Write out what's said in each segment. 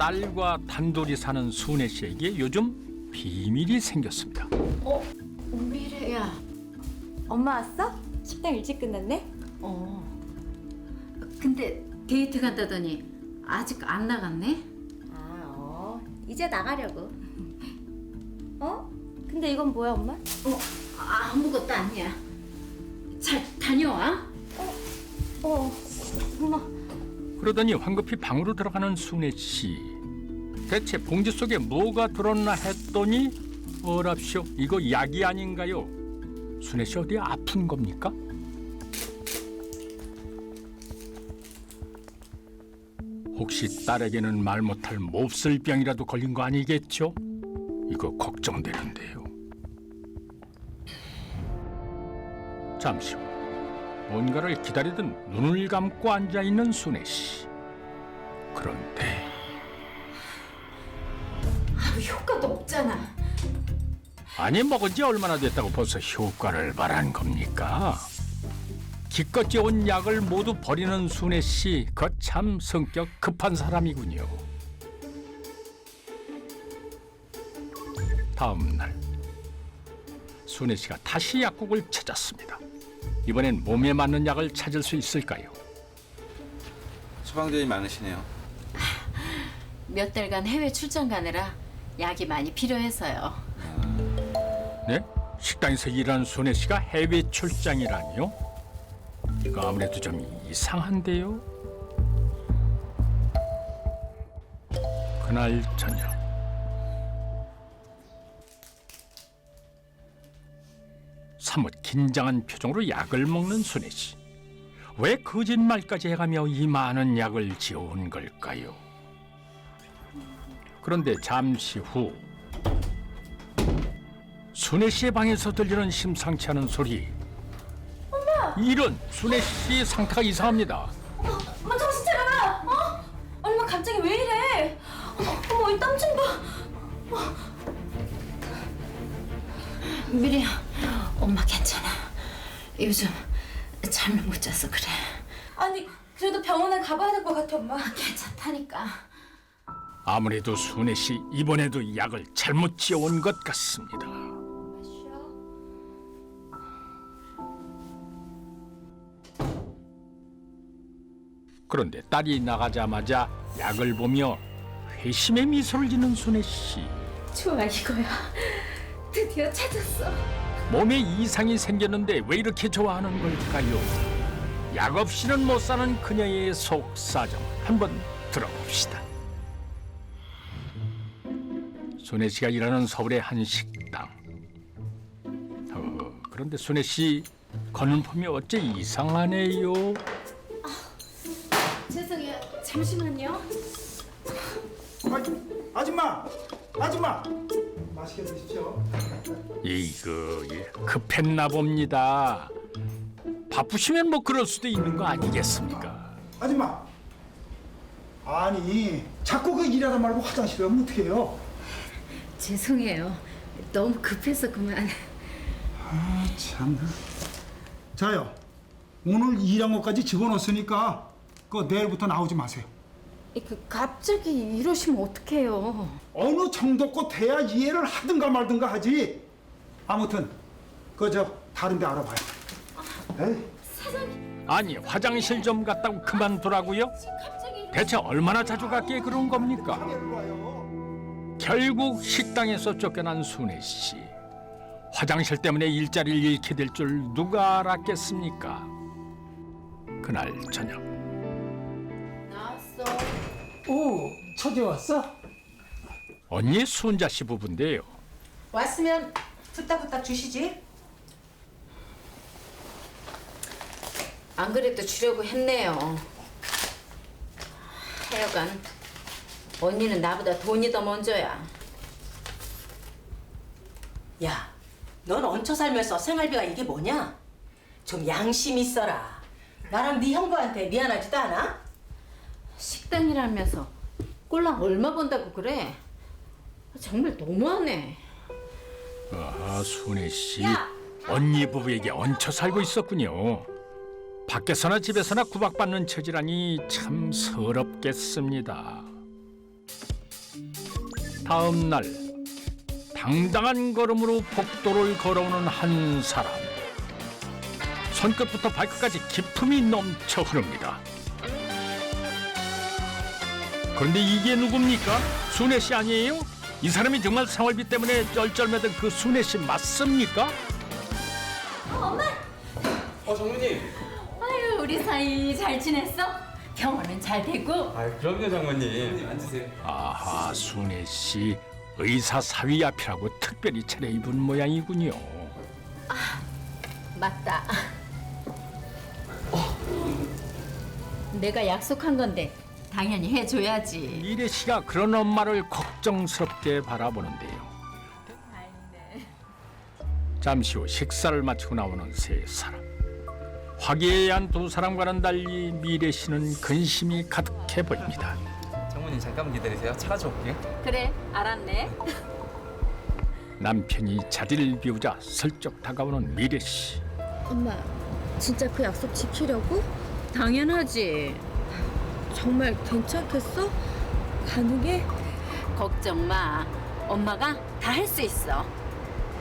딸과 단둘이 사는 순애 씨에게 요즘 비밀이 생겼습니다. 어? 미래야. 엄마 왔어? 식당 일찍 끝났네? 어. 근데 데이트 간다더니 아직 안 나갔네? 아, 어. 이제 나가려고. 어? 근데 이건 뭐야, 엄마? 어, 아무것도 아니야. 잘 다녀와. 어, 엄마. 그러더니 황급히 방으로 들어가는 순애 씨. 대체 봉지 속에 뭐가 들었나 했더니 어랍쇼 이거 약이 아닌가요? 순애 씨 어디 아픈 겁니까? 혹시 딸에게는 말 못할 몹쓸 병이라도 걸린 거 아니겠죠? 이거 걱정되는데요. 잠시 후 뭔가를 기다리듯 눈을 감고 앉아 있는 순애 씨. 그런데 아니 먹은 지 얼마나 됐다고 벌써 효과를 말한 겁니까? 기껏 지온 약을 모두 버리는 순애 씨, 거참 성격 급한 사람이군요. 다음 날 순애 씨가 다시 약국을 찾았습니다. 이번엔 몸에 맞는 약을 찾을 수 있을까요? 처방전이 많으시네요. 몇 달간 해외 출장 가느라 약이 많이 필요해서요. 네? 식당에서 일하는 손혜 씨가 해외 출장이라니요? 이거 아무래도 좀 이상한데요? 그날 저녁 사뭇 긴장한 표정으로 약을 먹는 손혜 씨. 왜 거짓말까지 해가며 이 많은 약을 지어온 걸까요? 그런데 잠시 후 순애 씨의 방에서 들리는 심상치 않은 소리. 엄마! 이런 순애 씨 상태가 이상합니다. 엄마 정신 차려라! 어? 엄마 갑자기 왜 이래? 어, 어머, 이 땀 좀 봐. 미리야, 엄마 괜찮아. 요즘 잠을 못 자서 그래. 아니, 그래도 병원에 가봐야 될 것 같아, 엄마. 괜찮다니까. 아무래도 순애 씨 이번에도 약을 잘못 지어온 것 같습니다. 그런데 딸이 나가자마자 약을 보며 회심의 미소를 짓는 순애 씨. 좋아, 이거야. 드디어 찾았어. 몸에 이상이 생겼는데 왜 이렇게 좋아하는 걸까요? 약 없이는 못 사는 그녀의 속사정 한번 들어봅시다. 손혜 씨가 일하는 서울의 한 식당. 어, 그런데 손혜 씨 걷는 폼이 어째 이상하네요. 죄송해요. 잠시만요. 아, 아줌마, 아줌마, 맛있게 드십시오. 이거 예, 급했나 봅니다. 바쁘시면 뭐 그럴 수도 있는 거 아니겠습니까? 아줌마, 아니 자꾸 그 일하다 말고 화장실 가면 어떡해요? 죄송해요. 너무 급해서 그만. 아 참. 자요, 오늘 일한 것까지 집어넣었으니까 그 내일부터 나오지 마세요. 그 갑자기 이러시면 어떡해요? 어느 정도껏 돼야 이해를 하든가 말든가 하지. 아무튼 그저 다른 데 알아봐요. 에이. 아니 화장실 좀 갔다고 그만두라고요? 대체 얼마나 자주 갔기에 그런 겁니까? 결국 식당에서 쫓겨난 순애 씨. 화장실 때문에 일자리를 잃게 될 줄 누가 알았겠습니까? 그날 저녁. 오, 처제 왔어? 언니 순자 씨 부부인데요. 왔으면 후딱후딱 주시지. 안 그래도 주려고 했네요. 하여간 언니는 나보다 돈이 더 먼저야. 야, 넌 얹혀 살면서 생활비가 이게 뭐냐? 좀 양심 있어라. 나랑 네 형부한테 미안하지도 않아? 식당이라면서 꼴랑 얼마 번다고 그래? 정말 너무하네. 아 순애 씨 야! 언니 부부에게 얹혀 살고 있었군요. 밖에서나 집에서나 구박받는 처지라니 참 서럽겠습니다. 다음 날 당당한 걸음으로 복도를 걸어오는 한 사람. 손끝부터 발끝까지 기품이 넘쳐 흐릅니다. 그런데 이게 누굽니까? 순애 씨 아니에요? 이 사람이 정말 생활비 때문에 쩔쩔매던 그 순애 씨 맞습니까? 어 장모님. 아유 우리 사이 잘 지냈어? 병원은 잘 되고 아 그럼요 장모님. 앉으세요. 아하, 순애 씨 의사 사위 앞이라고 특별히 차려입은 모양이군요. 맞다. 내가 약속한 건데 당연히 해줘야지. 미래 씨가 그런 엄마를 걱정스럽게 바라보는데요. 잠시 후 식사를 마치고 나오는 세 사람. 화기애애한 두 사람과는 달리 미래 씨는 근심이 가득해 보입니다. 장모님 잠깐만 기다리세요. 차 가져올게요. 그래, 알았네. 남편이 자리를 비우자 슬쩍 다가오는 미래 씨. 엄마 진짜 그 약속 지키려고? 당연하지. 정말 괜찮겠어? 가능해? 걱정 마. 엄마가 다 할 수 있어.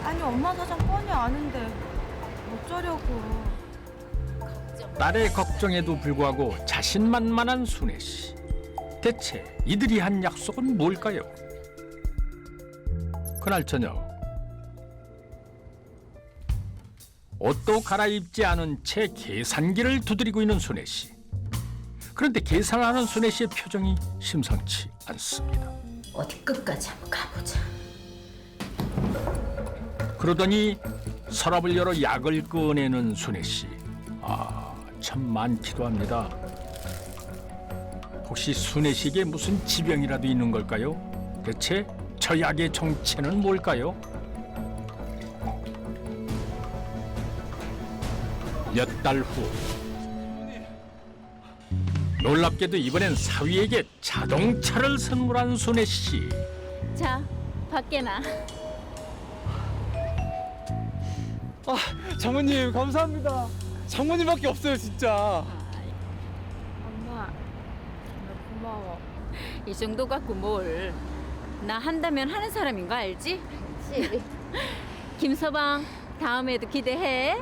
아니 엄마 사정 뻔히 아는데 어쩌려고 딸의 걱정에도 불구하고 자신만만한 순애 씨. 대체 이들이 한 약속은 뭘까요? 그날 저녁 옷도 갈아입지 않은 채 계산기를 두드리고 있는 순애 씨. 그런데 계산하는 순애 씨의 표정이 심상치 않습니다. 어디 끝까지 한번 가보자. 그러더니 서랍을 열어 약을 꺼내는 순애 씨. 아, 참 많기도 합니다. 혹시 순애 씨에게 무슨 지병이라도 있는 걸까요? 대체 저 약의 정체는 뭘까요? 몇 달 후. 놀랍게도 이번엔 사위에게 자동차를 선물한 순애 씨. 자, 밖에 나. 아 장모님 감사합니다. 장모님밖에 없어요 진짜. 엄마 정말 고마워 이 정도 갖고 뭘. 나 한다면 하는 사람인 거 알지? 알지. 김서방, 다음에도 기대해.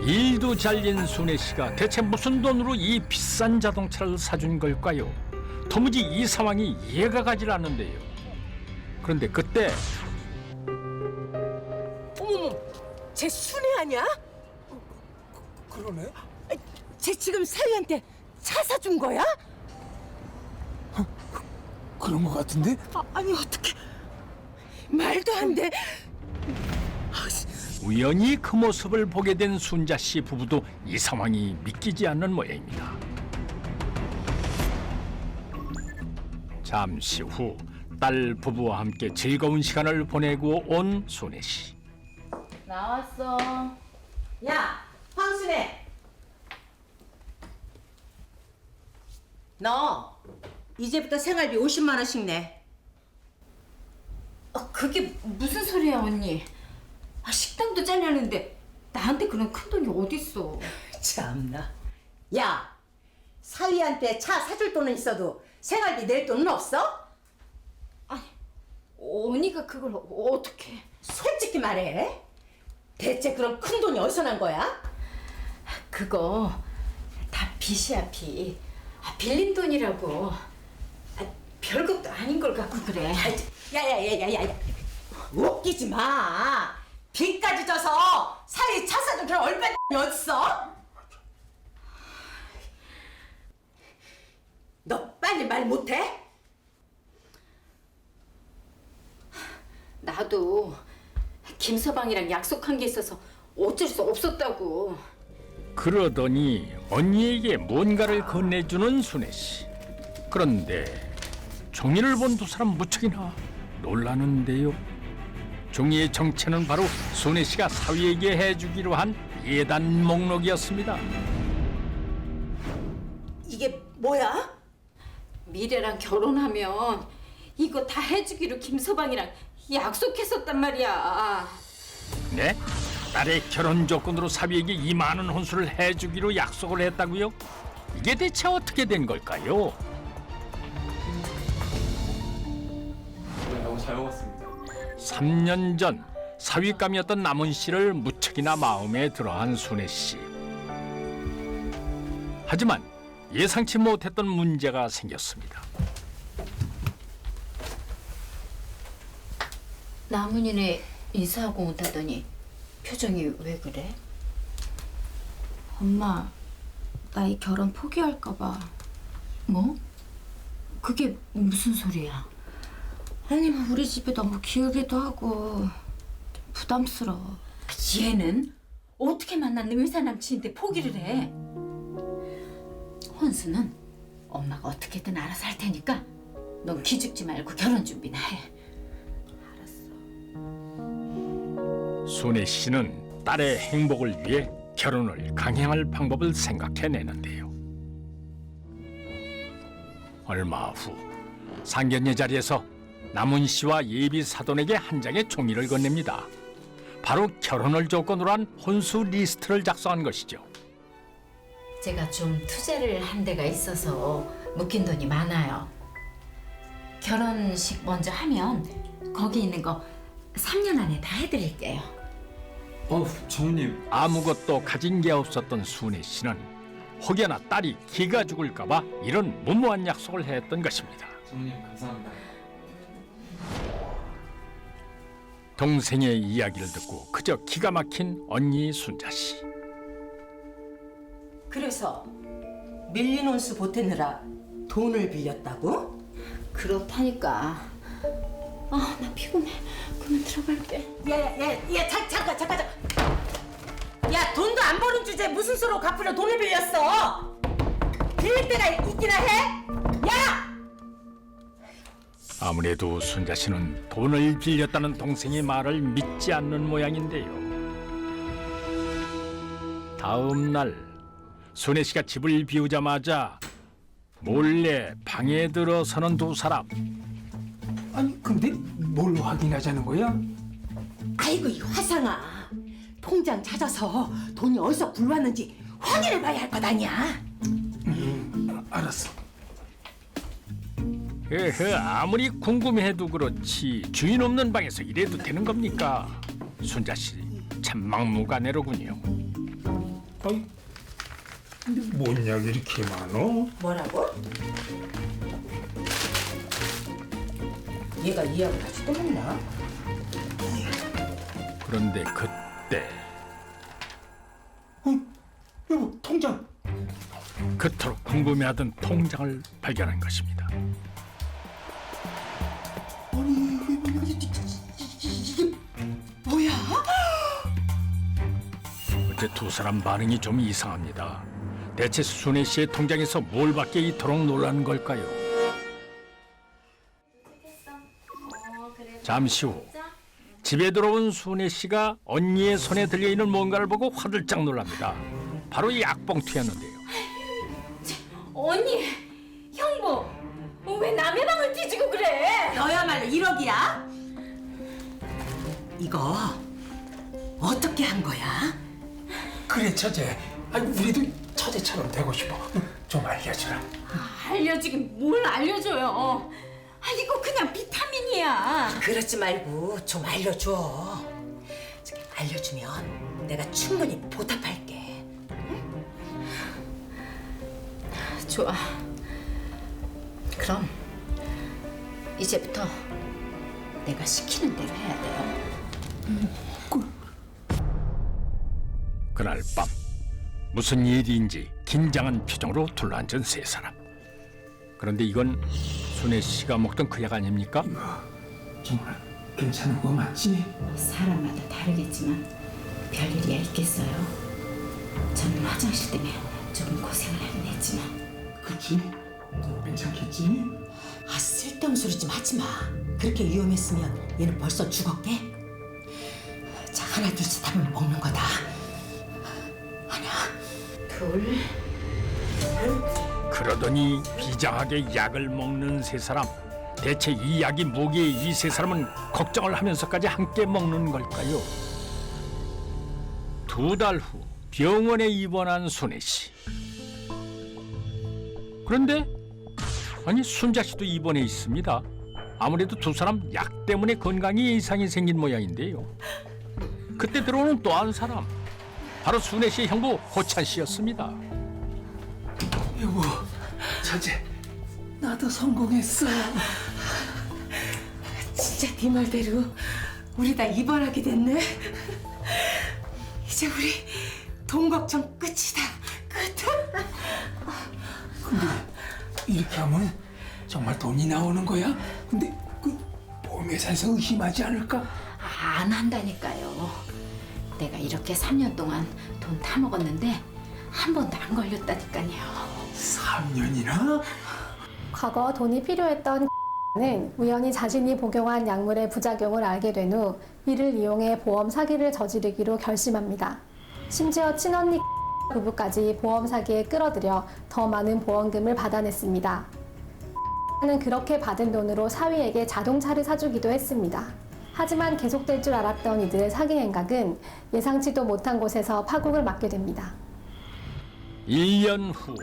일도 잘린 순애 씨가 대체 무슨 돈으로 이 비싼 자동차를 사준 걸까요? 도무지 이 상황이 이해가 가질 않는데요. 그런데 그때 어머머, 쟤 순애 아니야? 그러네. 쟤 지금 사위한테 차 사준 거야? 그런 것 같은데? 아, 아니 어떻게 말도 안 돼. 우연히 그 모습을 보게 된 순자 씨 부부도 이 상황이 믿기지 않는 모양입니다. 잠시 후 딸 부부와 함께 즐거운 시간을 보내고 온 순애 씨. 나왔어. 야, 황순애. 너 이제부터 생활비 50만 원씩 내. 아, 그게 무슨 소리야, 언니? 아, 식당도 잘렸는데 나한테 그런 큰 돈이 어딨어? 참나. 야, 사위한테 차 사줄 돈은 있어도 생활비 낼 돈은 없어? 언니가 그걸 어- 어떻게? 솔직히 말해. 대체 그런 큰 돈이 어디서 난 거야? 그거 다 빚이야 빚. 아, 빌린 돈이라고. 아, 별것도 아닌 걸 갖고 그래. 야야야야야야. 웃기지 마. 빚까지 져서 사위 차 사준 그런 얼마 어딨어? 너 빨리 말 못해? 나도 김서방이랑 약속한 게 있어서 어쩔 수 없었다고. 그러더니 언니에게 뭔가를 건네주는 순애 씨. 그런데 종이를 본 두 사람 무척이나 놀라는데요. 종이의 정체는 바로 순애 씨가 사위에게 해주기로 한 예단 목록이었습니다. 이게 뭐야? 미래랑 결혼하면 이거 다 해주기로 김서방이랑 약속했었단 말이야. 네? 딸의 결혼 조건으로 사위에게 이 많은 혼수를 해주기로 약속을 했다고요? 이게 대체 어떻게 된 걸까요? 잘 먹었습니다. 3년 전 사윗감이었던 남은 씨를 무척이나 마음에 들어한 순애 씨. 하지만 예상치 못했던 문제가 생겼습니다. 나문이네 인사하고 온다더니 표정이 왜 그래? 엄마, 나 이 결혼 포기할까봐. 뭐? 그게 무슨 소리야? 아니, 뭐 우리 집에 너무 기우기도 하고 부담스러워. 얘는 어떻게 만난 의사 남친인데 포기를 해? 혼수는 엄마가 어떻게든 알아서 할 테니까 넌 기죽지 말고 결혼 준비나 해. 순애 씨는 딸의 행복을 위해 결혼을 강행할 방법을 생각해내는데요. 얼마 후 상견례 자리에서 남은 씨와 예비 사돈에게 한 장의 종이를 건넵니다. 바로 결혼을 조건으로 한 혼수 리스트를 작성한 것이죠. 제가 좀 투자를 한 데가 있어서 묶인 돈이 많아요. 결혼식 먼저 하면 거기 있는 거 3년 안에 다 해드릴게요. 어, 장모님. 아무것도 가진 게 없었던 순애 씨는 혹여나 딸이 기가 죽을까봐 이런 무모한 약속을 했던 것입니다. 장모님 감사합니다. 동생의 이야기를 듣고 그저 기가 막힌 언니 순자 씨. 그래서 밀린 혼수 보태느라 돈을 빌렸다고? 그렇다니까. 아, 나 피곤해. 그만 들어갈게. 야야야야 잠깐 잠깐 잠깐 야 돈도 안 버는 주제에 무슨 수로 갚으려 돈을 빌렸어 빌릴 때가 있기나 해? 야! 아무래도 순자 씨는 돈을 빌렸다는 동생의 말을 믿지 않는 모양인데요. 다음 날 순애 씨가 집을 비우자마자 몰래 방에 들어서는 두 사람. 아니 근데 뭘 확인하자는 거야? 아이고 이 화상아 통장 찾아서 돈이 어디서 굴러왔는지 확인해 봐야 할 것 아니야 알았어. 에헤, 아무리 궁금해도 그렇지 주인 없는 방에서 이래도 되는 겁니까? 순자 씨 참 막무가내로군요. 아이 근데 뭔 약이 이렇게 많어? 뭐라고? 얘가 이야기를 아직도 먹나? 그런데 그때 어, 여보 통장. 그토록 궁금해하던 통장을 발견한 것입니다. 어째 두 사람 반응이 좀 이상합니다. 대체 순애 씨의 통장에서 뭘 받게 이토록 놀란 걸까요? 잠시 후 집에 들어온 순애 씨가 언니의 손에 들려 있는 뭔가를 보고 화들짝 놀랍니다. 바로 이 약봉투였는데요. 언니, 형부, 왜 남의 방을 뒤지고 그래? 너야말로 1억이야? 이거 어떻게 한 거야? 그래 처제. 아니 우리도 처제처럼 되고 싶어. 좀 알려주라. 알려주긴 뭘 알려줘요? 아, 이거 그냥 비타민이야. 그러지 말고 좀 알려줘. 저기 알려주면 내가 충분히 보답할게. 좋아. 그럼 이제부터 내가 시키는 대로 해야 돼요. 그날 밤 무슨 일인지 긴장한 표정으로 둘러앉은 세 사람. 그런데 이건 순애 씨가 먹던 그 약 아닙니까? 정말 괜찮은 거 맞지? 사람마다 다르겠지만 별일이야 있겠어요. 저는 화장실 때문에 조금 고생을 하긴 했지만 그치? 괜찮겠지? 아 쓸데없는 소리 좀 하지 마. 그렇게 위험했으면 얘는 벌써 죽었게. 자 하나 둘씩 하면 먹는 거다. 둘, 그러더니 비장하게 약을 먹는 세 사람. 대체 이 약이 뭐기에 이 세 사람은 걱정을 하면서까지 함께 먹는 걸까요? 두 달 후 병원에 입원한 순애 씨. 그런데 아니 순자 씨도 입원해 있습니다. 아무래도 두 사람 약 때문에 건강에 이상이 생긴 모양인데요. 그때 들어오는 또 한 사람 바로 순애 씨의 형부 호찬 씨였습니다. 여보, 자제, 나도 성공했어. 진짜 네 말대로 우리 다 입원하게 됐네. 이제 우리 돈 걱정 끝이다. 끝. 근데 이렇게 하면 정말 돈이 나오는 거야? 근데 그 보험회사에서 의심하지 않을까? 안 한다니까요. 내가 이렇게 3년 동안 돈 타먹었는데 한 번도 안 걸렸다니까요. 3년이나? 과거 돈이 필요했던 는 우연히 자신이 복용한 약물의 부작용을 알게 된 후 이를 이용해 보험 사기를 저지르기로 결심합니다. 심지어 친언니 부부까지 보험 사기에 끌어들여 더 많은 보험금을 받아냈습니다. 는 그렇게 받은 돈으로 사위에게 자동차를 사주기도 했습니다. 하지만 계속될 줄 알았던 이들의 사기 행각은 예상치도 못한 곳에서 파국을 맞게 됩니다. 1년 후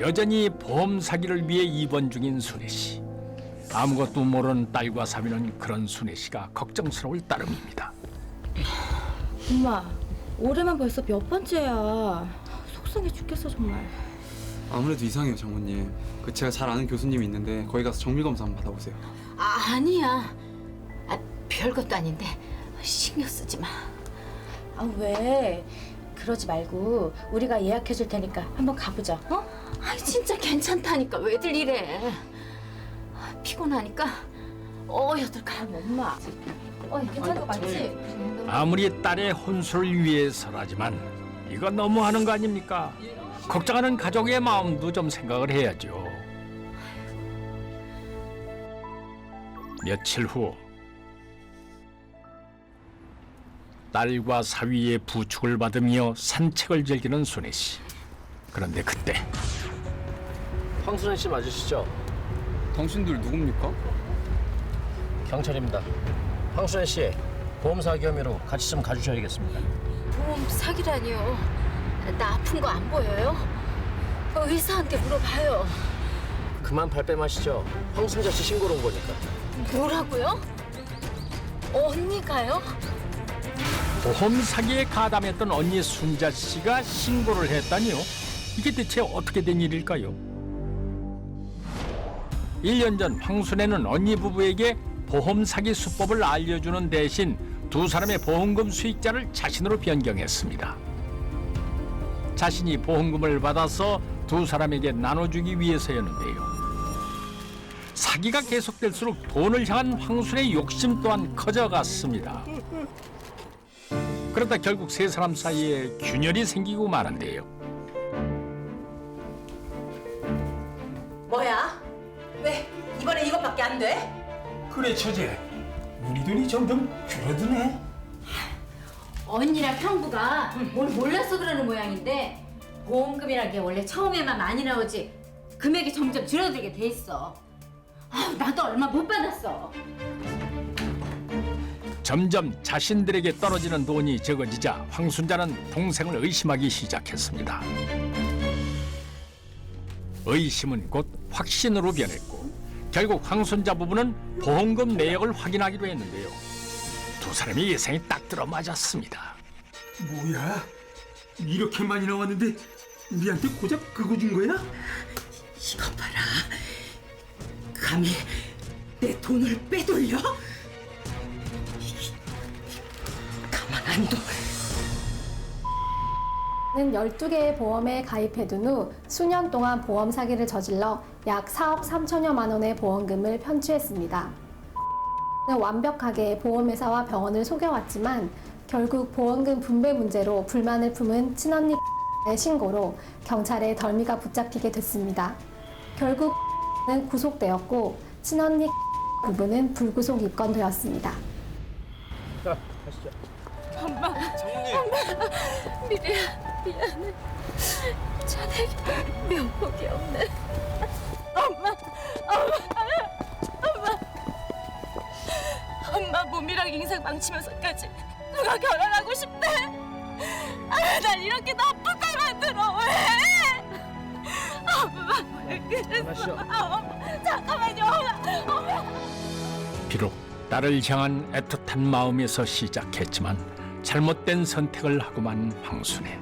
여전히 보험 사기를 위해 입원 중인 순애 씨. 아무것도 모르는 딸과 사위는 그런 순애 씨가 걱정스러울 따름입니다. 엄마, 올해만 벌써 몇 번째야. 속상해 죽겠어 정말. 아무래도 이상해요 장모님. 그 제가 잘 아는 교수님이 있는데 거기 가서 정밀 검사 한번 받아보세요. 아, 아니야. 아, 별것도 아닌데 신경 쓰지 마. 아 왜? 그러지 말고 우리가 예약해 줄 테니까 한번 가보자. 어? 아, 진짜 괜찮다니까 왜들 이래? 아, 피곤하니까 어여들 가. 엄마. 어, 괜찮은 거 맞지? 아무리 딸의 혼수를 위해서라지만 이거 너무하는 거 아닙니까? 걱정하는 가족의 마음도 좀 생각을 해야죠. 며칠 후 딸과 사위의 부축을 받으며 산책을 즐기는 순애 씨. 그런데 그때 황순현 씨 맞으시죠? 당신들 누굽니까? 경찰입니다. 황순현 씨 보험 사기 혐의로 같이 좀 가주셔야겠습니다. 보험 사기라니요. 나 아픈 거 안 보여요? 어, 의사한테 물어봐요. 그만 발뺌하시죠. 황순자 씨 신고로 온 거니까. 뭐라고요? 언니가요? 보험 사기에 가담했던 언니 순자 씨가 신고를 했다니요. 이게 대체 어떻게 된 일일까요? 1년 전 황순애는 언니 부부에게 보험 사기 수법을 알려주는 대신 두 사람의 보험금 수익자를 자신으로 변경했습니다. 자신이 보험금을 받아서 두 사람에게 나눠주기 위해서였는데요. 사기가 계속될수록 돈을 향한 황순의 욕심 또한 커져갔습니다. 그러다 결국 세 사람 사이에 균열이 생기고 마는데요. 뭐야? 왜 이번에 이것밖에 안 돼? 그래, 처제. 우리 돈이 점점 줄어드네. 언니랑 형부가 뭘 몰라서 그러는 모양인데 보험금이란 게 원래 처음에만 많이 나오지 금액이 점점 줄어들게 돼 있어. 아, 나도 얼마 못 받았어. 점점 자신들에게 떨어지는 돈이 적어지자 황순자는 동생을 의심하기 시작했습니다. 의심은 곧 확신으로 변했고 결국 황순자 부부는 보험금 내역을 확인하기로 했는데요. 두 사람의 예상이 딱 들어맞았습니다. 뭐야? 이렇게 많이 나왔는데 우리한테 고작 그거 준 거야? 이거 봐라. 감히 내 돈을 빼돌려? 안 둬. 는 12개의 보험에 가입해둔 후 수년 동안 보험 사기를 저질러 약 4억 3천여만 원의 보험금을 편취했습니다. 는 완벽하게 보험회사와 병원을 속여왔지만 결국 보험금 분배 문제로 불만을 품은 친언니 의 신고로 경찰에 덜미가 붙잡히게 됐습니다. 결국 는 구속되었고 친언니 부부는 불구속 입건되었습니다. 자 네기 면목이 없네. 엄마, 엄마, 엄마. 엄마 몸이랑 인생 망치면서까지 누가 결혼하고 싶대? 아, 날 이렇게 나쁜 걸 만들어 왜? 엄마, 하시죠. 잠깐만요. 비록 딸을 향한 애틋한 마음에서 시작했지만 잘못된 선택을 하고만 황순애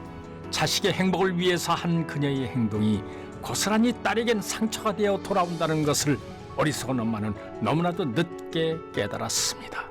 자식의 행복을 위해서 한 그녀의 행동이 고스란히 딸에겐 상처가 되어 돌아온다는 것을 어리석은 엄마는 너무나도 늦게 깨달았습니다.